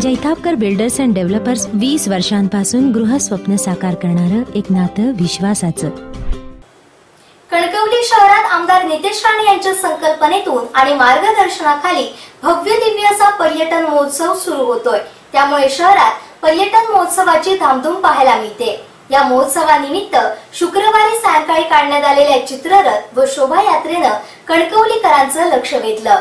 Jaitapkar builders and developers वीस वर्षांपासून गृहस्वप्न साकार करणारं एक नातं विश्वासाचं. कणकवली शहरात आमदार नितेश राणे यांच्या संकल्पनेतून आणि मार्गदर्शनाखाली भव्य दिव्य असा पर्यटन महोत्सव सुरू होतोय. त्यामुळे शहरात पर्यटन महोत्सवाची धामधूम पाहायला मिळते. या महोत्सवानिमित्त शुक्रवारी सायंकाळी काढण्यात आलेल्या चित्ररथ व शोभायात्रेनं कणकवलीकरांचं लक्ष वेधलं.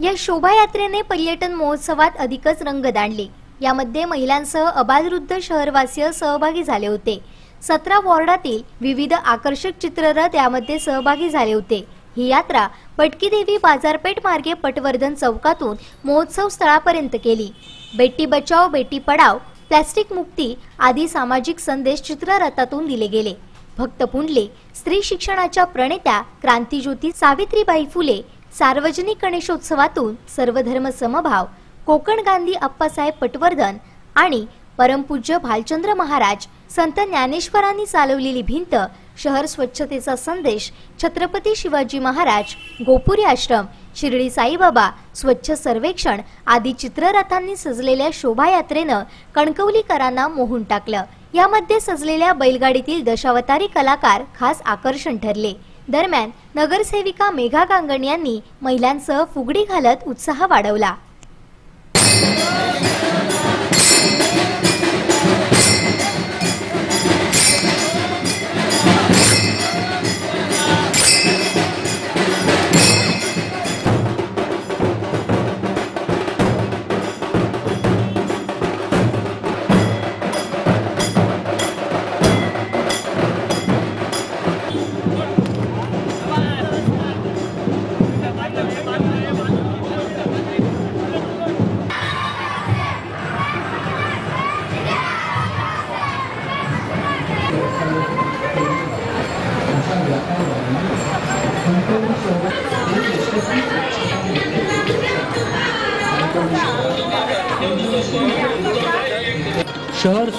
या शोभायात्रेने पर्यटन महोत्सवात अधिकच रंगत आणली यामध्ये महिलांसह अबालवृद्ध शहरवासीय सहभागी झाले होते. सतरा वॉर्डातील विविध आकर्षक चित्ररथ यामध्ये सहभागी झाले होते. ही यात्रा पटकी देवी बाजारपेठ मार्गे पटवर्धन चौकातून महोत्सव स्थळापर्यंत केली. बेटी बचाव बेटी पडाव प्लॅस्टिक मुक्ती आदी सामाजिक संदेश चित्ररथातून दिले गेले. भक्त पुंडले स्त्री शिक्षणाच्या प्रणेत्या क्रांतीज्योती सावित्रीबाई फुले सार्वजनिक गणेशोत्सवातून सर्वधर्म समभाव कोकण गांधी अप्पासाहेब पटवर्धन आणि परमपूज्य भालचंद्र महाराज संत ज्ञानेश्वरांनी चालवलेली भिंत शहर स्वच्छतेचा संदेश छत्रपती शिवाजी महाराज गोपुरी आश्रम शिर्डी साईबाबा स्वच्छ सर्वेक्षण आदी चित्ररथांनी सजलेल्या शोभायात्रेनं कणकवलीकरांना मोहून टाकलं. यामध्ये सजलेल्या बैलगाडीतील दशावतारी कलाकार खास आकर्षण ठरले. दरम्यान नगरसेविका मेघा कांगण यांनी महिलांसह फुगडी घालत उत्साह वाढवला.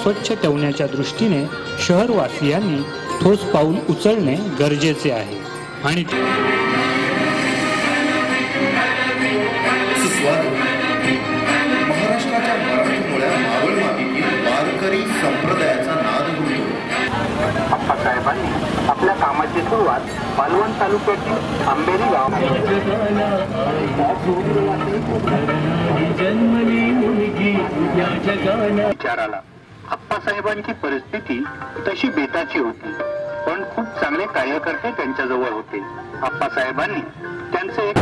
स्वच्छ ठेवण्याच्या दृष्टीने शहरवासियांनी ठोस पाऊल उचलणे गरजेचे आहे. आणि सुस्वादू महाराष्ट्राच्या मराठमोळ्या मावळ मातीतील वारकरी संप्रदायाचा नाद होतो अप्पासाहेबांनी आपल्या कामाची सुरुवात मालवण तालुक्यातील आंबेरी गाव विचाराला अप्पासाहेबांची परिस्थिती तशी बेताची होती. पण खूप चांगले कार्यकर्ते त्यांच्याजवळ होते. अप्पासाहेबांनी त्यांचे एक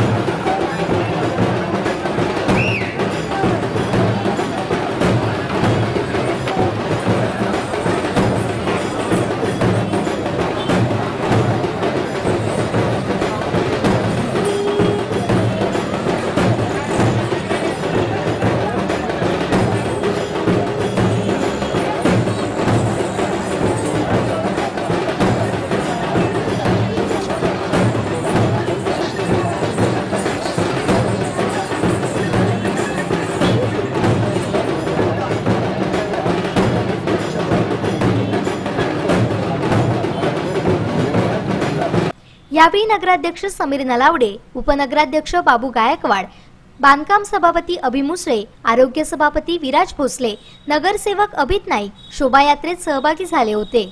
यावेळी नगराध्यक्ष समीर नलावडे उपनगराध्यक्ष बाबू गायकवाड बांधकाम सभापती अभि मुसळे आरोग्य सभापती विराज भोसले नगरसेवक अभित नाईक शोभायात्रेत सहभागी झाले होते.